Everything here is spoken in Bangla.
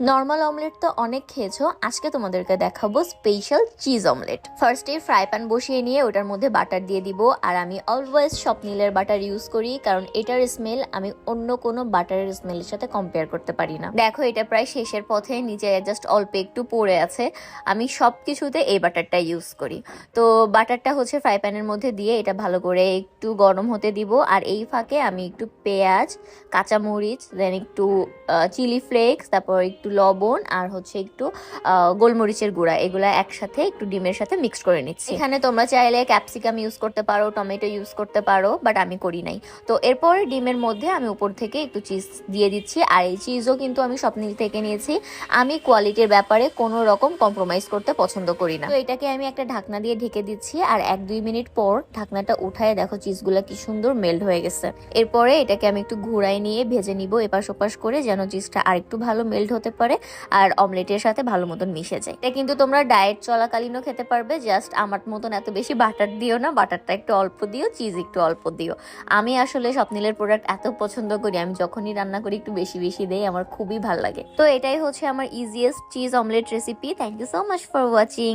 নর্মাল অমলেট তো অনেক খেয়েছো, আজকে তোমাদেরকে দেখাবো স্পেশাল চিজ অমলেট ফার্স্টে ফ্রাই প্যান বসিয়ে নিয়ে ওটার মধ্যে বাটার দিয়ে দিব, আর আমি অলওয়েজ স্বপ্নিলের বাটার ইউজ করি, কারণ এটার স্মেল আমি অন্য কোনো বাটারের স্মেলের সাথে কম্পেয়ার করতে পারি না। দেখো, এটা প্রায় শেষের পথে, নিচে জাস্ট অল্প একটু পড়ে আছে, আমি সব কিছুতে এই বাটারটা ইউজ করি। তো বাটারটা হচ্ছে ফ্রাই প্যানের মধ্যে দিয়ে এটা ভালো করে একটু গরম হতে দিব, আর এই ফাঁকে আমি একটু পেঁয়াজ, কাঁচামরিচ দেন একটু চিলি ফ্লেক্স তারপর একটু লবণ আর হচ্ছে একটু গোলমরিচের গুঁড়া। এগুলা একসাথে একটু ডিমের সাথে মিক্স করে নিচ্ছি। এখানে তোমরা চাইলে ক্যাপসিকাম ইউজ করতে পারো টমেটো ইউজ করতে পারো বাট আমি করি নাই। তো এরপর ডিমের মধ্যে আমি উপর থেকে একটু চিজ দিয়ে দিচ্ছি, আর এই চিজও কিন্তু আমি স্বপ্নিল থেকে নিয়েছি। আমি কোয়ালিটির ব্যাপারে কোনো রকম কম্প্রোমাইজ করতে পছন্দ করি না। তো এটাকে আমি একটা ঢাকনা দিয়ে ঢেকে দিচ্ছি, আর এক দুই মিনিট পর ঢাকনাটা উঠায় দেখো চিজগুলো কি সুন্দর মেল্ট হয়ে গেছে। এরপরে এটাকে আমি একটু ঘুরাই নিয়ে ভেজে নিব এপাশ ওপাশ করে, যেন চিজটা আরেকটু ভালো মেল্ট হতে পারে আর অমলেটের সাথে ভালো মতন মিশে যায়। এটা কিন্তু তোমরা ডায়েট চলাকালীনও খেতে পারবে জাস্ট আমার মতন এত বেশি বাটার দিও না বাটারটা একটু অল্প দিও চিজ একটু অল্প দিও। আমি আসলে স্বপ্নিলের প্রোডাক্ট এত পছন্দ করি, আমি যখনই রান্না করি একটু বেশি বেশি দেই, আমার খুবই ভালো লাগে। তো এটাই হচ্ছে আমার easiest cheese omelette recipe thank you so much for watching